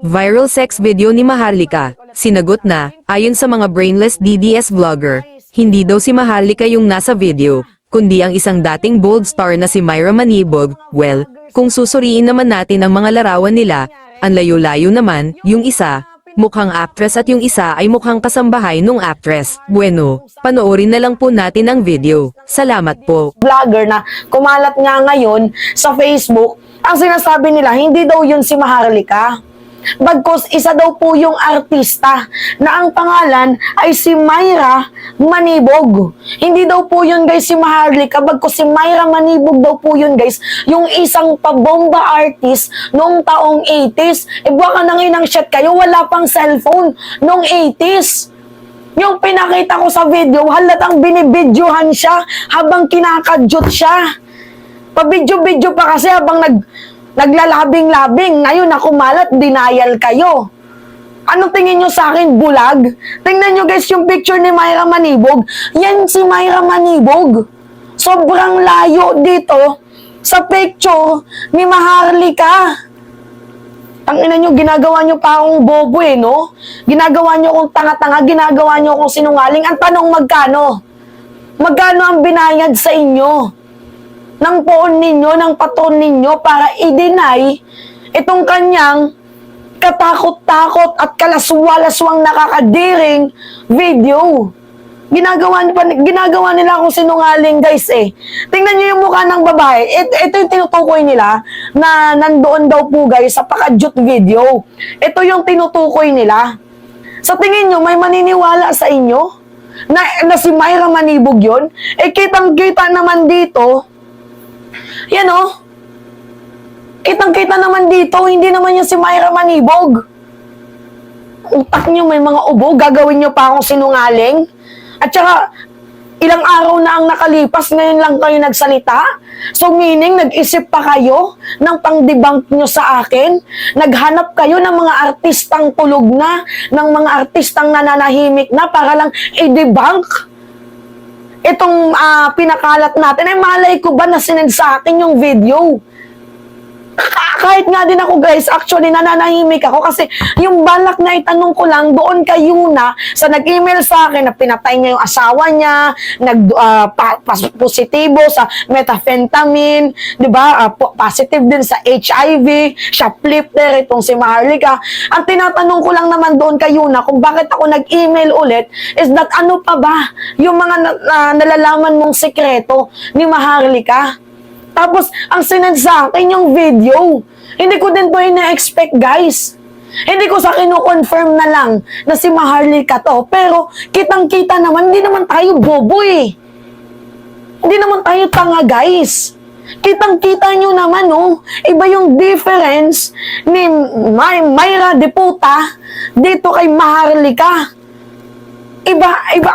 Viral sex video ni Maharlika. Sinagot na, ayon sa mga brainless DDS vlogger, hindi daw si Maharlika yung nasa video, kundi ang isang dating bold star na si Myra Manibog. Well, kung susuriin naman natin ang mga larawan nila, ang layo-layo naman, yung isa, mukhang actress at yung isa ay mukhang kasambahay nung actress. Bueno, panoorin na lang po natin ang video. Salamat po. vlogger na kumalat nga ngayon sa Facebook, ang sinasabi nila, hindi daw yun si Maharlika. Bagkus isa daw po yung artista na ang pangalan ay si Myra Manibog. Hindi daw po yun guys si Maharlika, bagkus si Myra Manibog daw po yun guys, yung isang pabomba artist noong taong 80s. E baka nang inang shot kayo, wala pang cellphone noong 80s. Yung pinakita ko sa video, halatang binibidyohan siya habang kinakadyot siya. Pabidyo-bidyo pa kasi habang nag, naglalabing-labing. Ngayon na kumalat, denial kayo. Ano tingin nyo sa akin, bulag? Tingnan nyo guys yung picture ni Myra Manibog. Yan si Myra Manibog. Sobrang layo dito sa picture ni Maharlika. Tangina nyo, ginagawa nyo pa akong bobo eh, no? Ginagawa nyo akong tanga-tanga, ginagawa nyo akong sinungaling. Ang tanong magkano? Magkano ang binayad sa inyo? Ng poon ninyo, ng paton ninyo para i-deny itong kanyang katakot-takot at kalaswa-laswang nakakadiring video. Ginagawa, ginagawa nila akong sinungaling, guys, eh. Tingnan niyo yung mukha ng babae. Ito, ito yung tinutukoy nila na nandoon daw po, guys, sa pakajut video. Ito yung tinutukoy nila. Sa tingin nyo, may maniniwala sa inyo? Na, na si Myra Manibog yun? Eh, kitang-kita naman dito, yan oh, kitang-kita naman dito, hindi naman yan si Myra Manibog. Utak nyo may mga ubo, gagawin nyo pa akong sinungaling? At saka, ilang araw na ang nakalipas, ngayon lang kayo nagsalita? So meaning, nag-isip pa kayo ng pang-debunk nyo sa akin? Naghanap kayo ng mga artistang tulog na, ng mga artistang nananahimik na para lang i-debunk? Itong ah, pinakalat natin, ay malay ko ba na sinend sa akin yung video? Ka- kahit nga din ako guys, actually nananahimik ako kasi yung balak na itanong ko lang doon kay Yuna sa nag-email sa akin na pinatay niya yung asawa niya, nag ah, pa- pas- positibo sa methamphetamine, 'di ba? Po- positive din sa HIV, shoplifter itong si Maharlika. Ang tinatanong ko lang naman doon kay Yuna kung bakit ako nag-email ulit is that ano pa ba yung mga na- na- nalalaman mong sekreto ni Maharlika? Tapos, ang sinend sa akin yung video. Hindi ko din to ina-expect, guys. Hindi ko sa kino-confirm na lang na si Maharlika to. Pero, kitang-kita naman, hindi naman tayo bobo eh. Hindi naman tayo tanga, guys. Kitang-kita nyo naman, oh. Iba yung difference ni May Myra Deputa dito kay Maharlika. Iba, iba.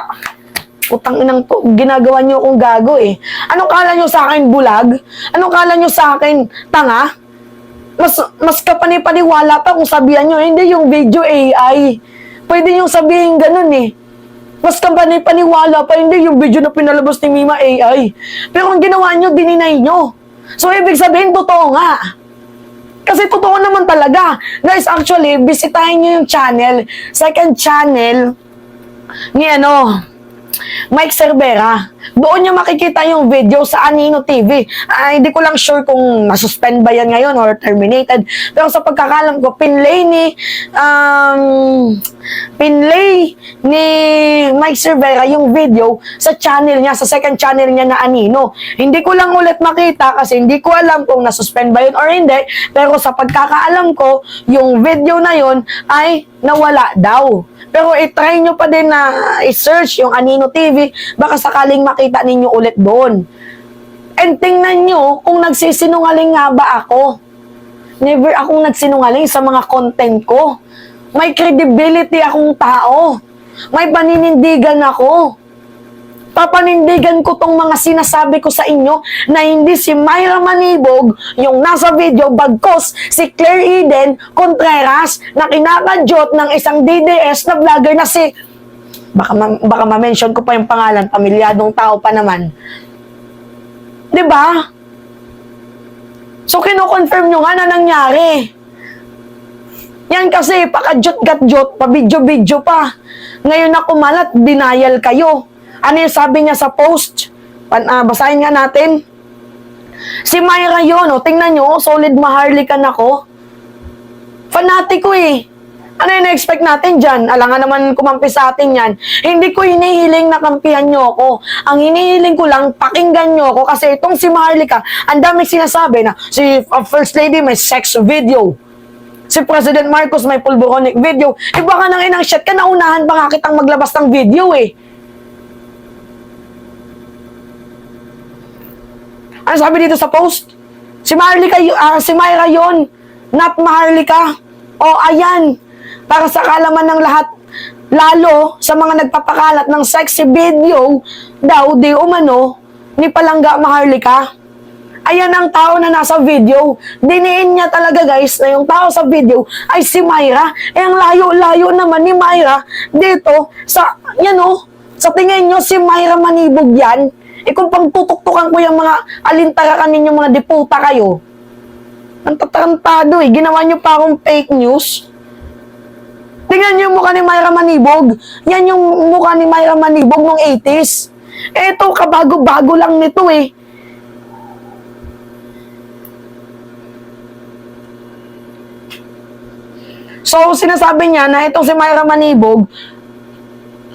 Utang inang to, ginagawa nyo akong gago eh. Anong kala nyo sa akin bulag? Anong kala nyo sa akin tanga? Mas, mas kapanipaniwala pa kung sabihan nyo, hindi yung video AI. Pwede nyo sabihin ganun eh. Mas kapanipaniwala pa, hindi yung video na pinalabas ni Mima AI. Pero ang ginawa nyo, dininay nyo. So, ibig sabihin, totoo nga. Kasi totoo naman talaga. Guys, actually, bisitahin nyo yung channel. Second channel ni ano, Mike Cervera. Doon niya makikita yung video sa Anino TV. Ah, hindi ko lang sure kung nasuspend ba yan ngayon or terminated. Pero sa pagkakalam ko, pinlay ni um, pinlay ni Mike Cervera yung video sa channel niya, sa second channel niya na Anino. Hindi ko lang ulit makita kasi hindi ko alam kung nasuspend ba yun or hindi. Pero sa pagkakaalam ko, yung video na yun ay nawala daw. Pero i-try nyo pa din na i-search yung Anino TV, baka sakaling makita ninyo ulit doon. And tingnan nyo kung nagsisinungaling nga ba ako. Never akong nagsinungaling sa mga content ko. May credibility akong tao. May paninindigan ako. Papanindigan ko tong mga sinasabi ko sa inyo na hindi si Myra Manibog yung nasa video bagkos si Claire Eden Contreras na kinakadyot ng isang DDS na vlogger na si baka, ma- baka ma-mention ko pa yung pangalan, pamilyadong tao pa naman. ba? So, kino-confirm nyo nga na nangyari. Yan kasi, pakajot-gatjot, pa-video-video pa. Ngayon na kumalat, denial kayo. Ano yung sabi niya sa post? Pan, ah, basahin nga natin. Si Myra yun, oh, tingnan nyo, oh, solid maharlikan ako. Fanatiko eh. Ano yung na-expect natin dyan? Alangan naman kumampi sa atin yan. Hindi ko hinihiling na kampihan nyo ako. Ang hinihiling ko lang, pakinggan nyo ako kasi itong si Maharlika, ang daming sinasabi na si uh, First Lady may sex video. Si President Marcos may pulboronic video. Eh baka nang inang shit ka, naunahan pa nga kitang maglabas ng video eh. Ano sabi dito sa post? Si Maharlika, y- ah, si Myra yon, not Maharlika. O ayan, para sa kalaman ng lahat, lalo sa mga nagpapakalat ng sexy video daw di umano ni Palangga Maharlika. Ayan ang tao na nasa video. Diniin niya talaga guys na yung tao sa video ay si Myra. Eh ang layo-layo naman ni Myra dito sa, yan o, sa tingin nyo si Myra manibog yan. Eh kung pang tutuktukan ko yung mga alintarakan ninyo mga deputa kayo. Ang tatarantado eh. Ginawa nyo pa akong fake news. Tingnan nyo yung mukha ni Myra Manibog. Yan yung mukha ni Myra Manibog nung 80s. Eh, ito, kabago-bago lang nito eh. So, sinasabi niya na itong si Myra Manibog,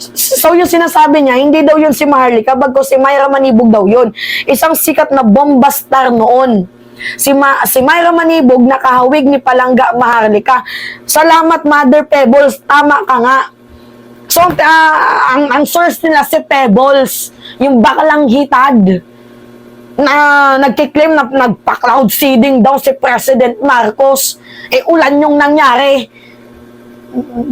So yung sinasabi niya, hindi daw yun si Maharlika, bago si Myra Manibog daw yun. Isang sikat na bomba star noon. Si, Ma- si Myra Manibog nakahawig ni Palangga Maharlika. Salamat Mother Pebbles, tama ka nga. So ah, ang, ang source nila si Pebbles, yung bakalang hitad na nagkiklaim na nagpa-cloud seeding daw si President Marcos. Eh ulan yung nangyari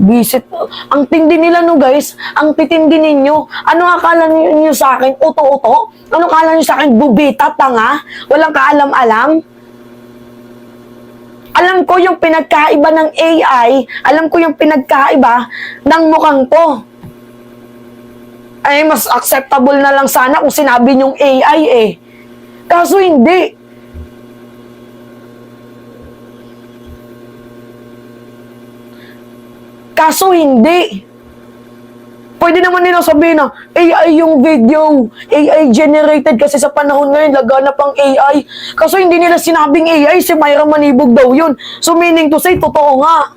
visit. Ang tindi nila no guys, ang titindi ninyo. Ano akala niyo sa akin? Uto-uto? Ano akala niyo sa akin? Bubita, tanga? Walang kaalam-alam? Alam ko yung pinagkaiba ng AI, alam ko yung pinagkaiba ng mukhang to. Ay, mas acceptable na lang sana kung sinabi niyong AI eh. Kaso hindi. Kaso hindi. Pwede naman nila sabihin na AI yung video, AI generated kasi sa panahon ngayon laganap ang AI. Kaso hindi nila sinabing AI, si Myra Manibog daw yun. So meaning to say, totoo nga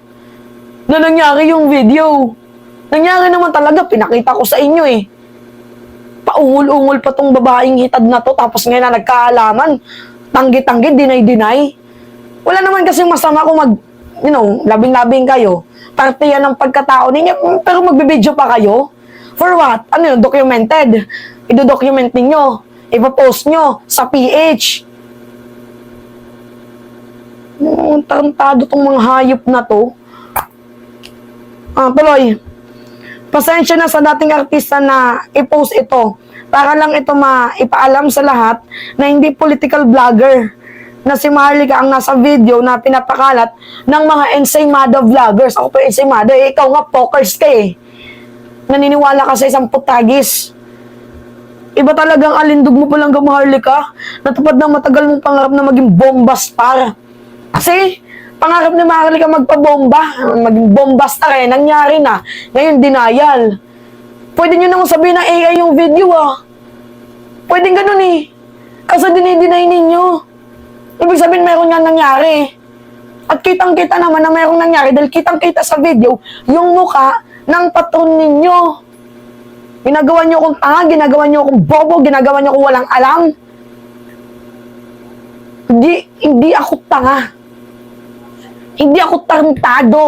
na nangyari yung video. Nangyari naman talaga, pinakita ko sa inyo eh. Paungol-ungol pa tong babaeng hitad na to, tapos ngayon na nagkaalaman, tanggi-tanggi, dinay-dinay. Wala naman kasing masama kung mag, you know, labing-labing kayo. Parte yan ng pagkatao ninyo, pero magbibideo pa kayo. For what? Ano yun? Documented. Ido-document ninyo. Ipopost nyo sa PH. Oh, tarantado tong mga hayop na to. Ah, tuloy. Pasensya na sa dating artista na i-post ito para lang ito maipaalam sa lahat na hindi political vlogger na si Maharlika ang nasa video na pinapakalat ng mga ensaymada vloggers. Ako pa ensaymada, eh, ikaw nga pokers ka eh. Naniniwala ka sa isang putagis. Iba talagang alindog mo palang Maharlika. Natupad ng matagal mong pangarap na maging bomba star. Kasi, pangarap ni Maharlika magpabomba, maging bomba star eh, nangyari na. Ngayon, denial. Pwede nyo naman sabihin na AI yung video ah. Pwede ganun eh. Kaso dinideny ninyo. Ibig sabihin, meron nga nangyari. At kitang-kita naman na merong nangyari dahil kitang-kita sa video yung muka ng patron ninyo. Ginagawa niyo akong tanga, ginagawa niyo akong bobo, ginagawa niyo akong walang alam. Hindi, hindi ako tanga. Hindi ako tarantado.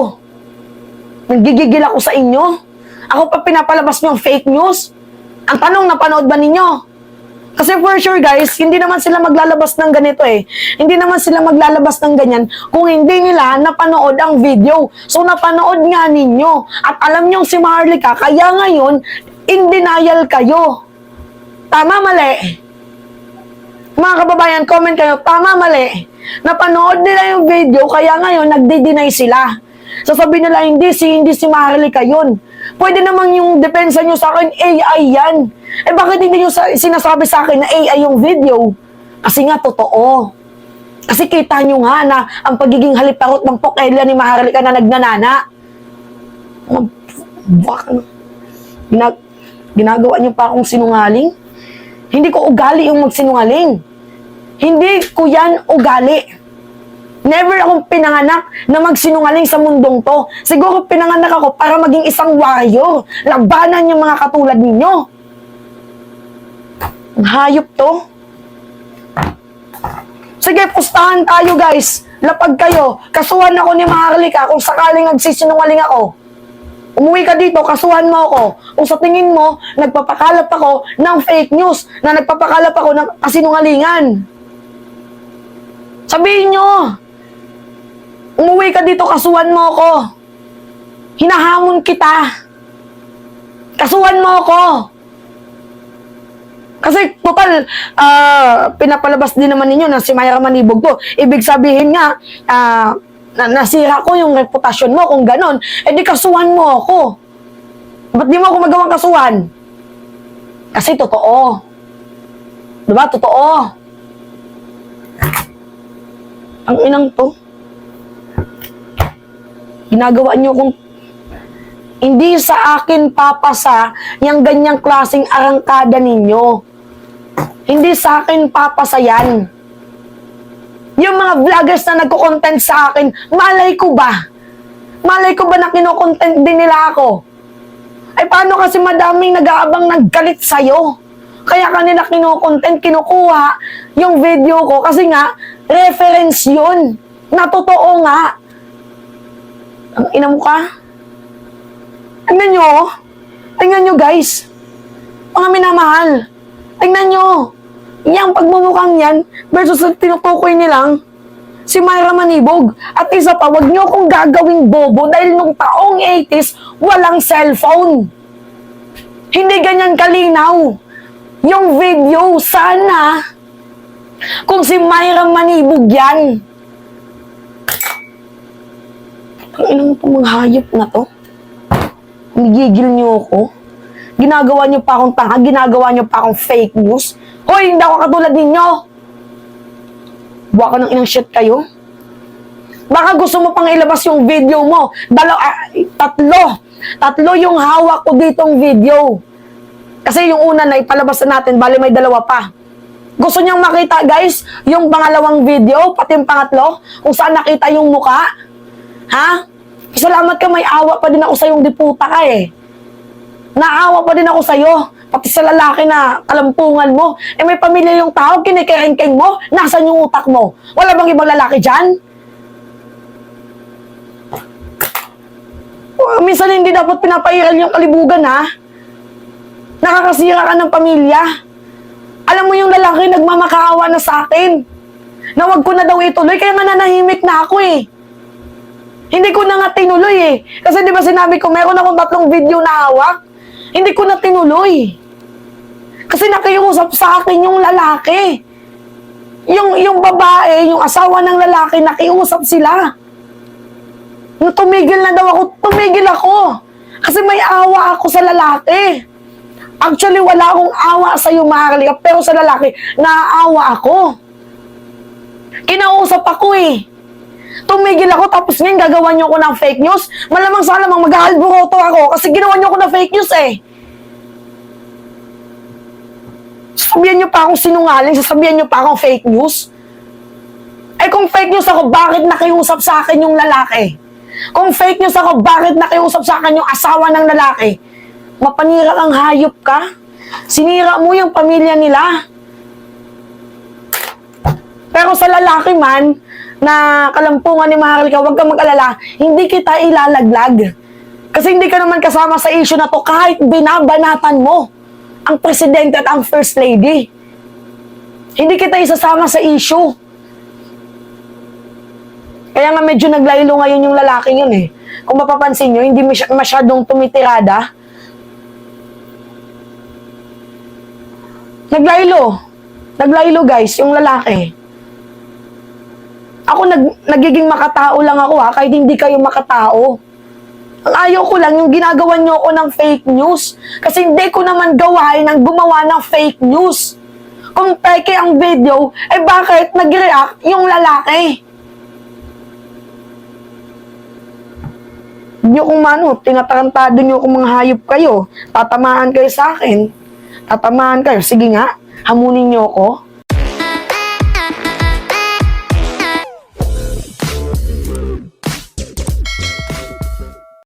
Nagigigil ako sa inyo. Ako pa pinapalabas niyo ang fake news. Ang tanong, napanood ba ninyo? Kasi for sure guys, hindi naman sila maglalabas ng ganito eh. Hindi naman sila maglalabas ng ganyan kung hindi nila napanood ang video. So napanood nga ninyo. At alam nyo si Maharlika, kaya ngayon, in denial kayo. Tama, mali. Mga kababayan, comment kayo, tama, mali. Napanood nila yung video, kaya ngayon, nagde-deny sila. Sasabihin nila, hindi si, hindi si Maharlika yun. Pwede naman yung depensa nyo sa akin, AI yan. Eh bakit hindi nyo sa, sinasabi sa akin na AI yung video? Kasi nga, totoo. Kasi kita nyo nga na ang pagiging haliparot ng Pokelia ni Maharlika na nagnanana. Baka Ginag ginagawa niyo pa akong sinungaling? Hindi ko ugali yung magsinungaling. Hindi ko yan ugali. Never akong pinanganak na magsinungaling sa mundong to. Siguro pinanganak ako para maging isang warrior. Labanan yung mga katulad ninyo. Ang hayop to. Sige, pustahan tayo guys. Lapag kayo. Kasuhan ako ni Maharlika kung sakaling nagsisinungaling ako. Umuwi ka dito, kasuhan mo ako. Kung sa tingin mo, nagpapakalap ako ng fake news, na nagpapakalap ako ng kasinungalingan. Sabihin nyo, umuwi ka dito, kasuhan mo ako. Hinahamon kita. Kasuhan mo ako. Kasi total, ah, pinapalabas din naman ninyo na si Mayra Manibog to. Ibig sabihin nga, ah, na nasira ko yung reputasyon mo kung ganon. Eh di kasuhan mo ako. Ba't di mo ako magawang kasuhan? Kasi totoo. Diba? Totoo. Ang inang to. Ginagawa niyo kung hindi sa akin papasa yung ganyang klaseng arangkada ninyo. Hindi sa akin papasa yan. Yung mga vloggers na nagko-content sa akin, malay ko ba? Malay ko ba na kino-content din nila ako? Ay paano kasi madaming nag-aabang naggalit sa'yo? Kaya kanila kino-content, kinukuha yung video ko kasi nga, reference yun. Na totoo nga. Ang ina mo ka? Tingnan nyo, oh. Tingnan nyo guys. Mga minamahal. Tingnan nyo. Yang pagmumukhang yan versus sa tinutukoy nilang si Myra Manibog. At isa pa, wag nyo akong gagawing bobo dahil nung taong 80s, walang cellphone. Hindi ganyan kalinaw. Yung video, sana, kung si Myra Manibog yan. Ang inang po mga hayop na to. Nagigil niyo ako. Ginagawa niyo pa akong tanga, ginagawa niyo pa akong fake news. Hoy, hindi ako katulad ninyo. Baka ng inang shit kayo. Baka gusto mo pang ilabas yung video mo. Dalaw, ah, tatlo. Tatlo yung hawak ko ditong video. Kasi yung una na ipalabas na natin, bali may dalawa pa. Gusto niyang makita, guys, yung pangalawang video, pati yung pangatlo, kung saan nakita yung muka? Ha? Salamat ka, may awa pa din ako sa yung diputa ka eh. Naawa pa din ako sa'yo. Pati sa lalaki na kalampungan mo. Eh may pamilya yung tao, kinikerengkeng mo. Nasaan yung utak mo? Wala bang ibang lalaki dyan? Uh, Minsan hindi dapat pinapairal yung kalibugan ha. Nakakasira ka ng pamilya. Alam mo yung lalaki nagmamakaawa na sa akin. Na wag ko na daw ituloy, kaya nga nanahimik na ako eh. Hindi ko na nga tinuloy eh. Kasi di ba sinabi ko, meron akong tatlong video na hawak. Hindi ko na tinuloy. Kasi nakiusap sa akin yung lalaki. Yung, yung babae, yung asawa ng lalaki, nakiusap sila. Nung tumigil na daw ako, tumigil ako. Kasi may awa ako sa lalaki. Actually, wala akong awa sa iyo, Maharlika, pero sa lalaki, naaawa ako. Kinausap ako eh. Tumigil ako tapos ngayon gagawa niyo ako ng fake news. Malamang sa lamang maghahalburoto ako kasi ginawa niyo ako ng fake news eh. Sasabihan niyo pa akong sinungaling, sasabihan niyo pa akong fake news. Eh kung fake news ako, bakit nakiusap sa akin yung lalaki? Kung fake news ako, bakit nakiusap sa akin yung asawa ng lalaki? Mapanira kang hayop ka? Sinira mo yung pamilya nila. Pero sa lalaki man, na kalampungan ni Maharlika, huwag kang mag-alala, hindi kita ilalaglag. Kasi hindi ka naman kasama sa issue na to kahit binabanatan mo ang presidente at ang first lady. Hindi kita isasama sa issue. Kaya nga medyo naglaylo ngayon yung lalaking yun eh. Kung mapapansin nyo, hindi masy- masyadong tumitirada. Naglaylo. Naglaylo guys, yung lalaki. Ako nag, nagiging makatao lang ako ha, kahit hindi kayo makatao. Ang ayaw ko lang yung ginagawa nyo ako ng fake news. Kasi hindi ko naman gawain ang gumawa ng fake news. Kung peke ang video, eh bakit nag-react yung lalaki? Hindi kung mano, oh, tinatarantado nyo kung mga hayop kayo. Tatamaan kayo sa akin. Tatamaan kayo. Sige nga, hamunin nyo ako.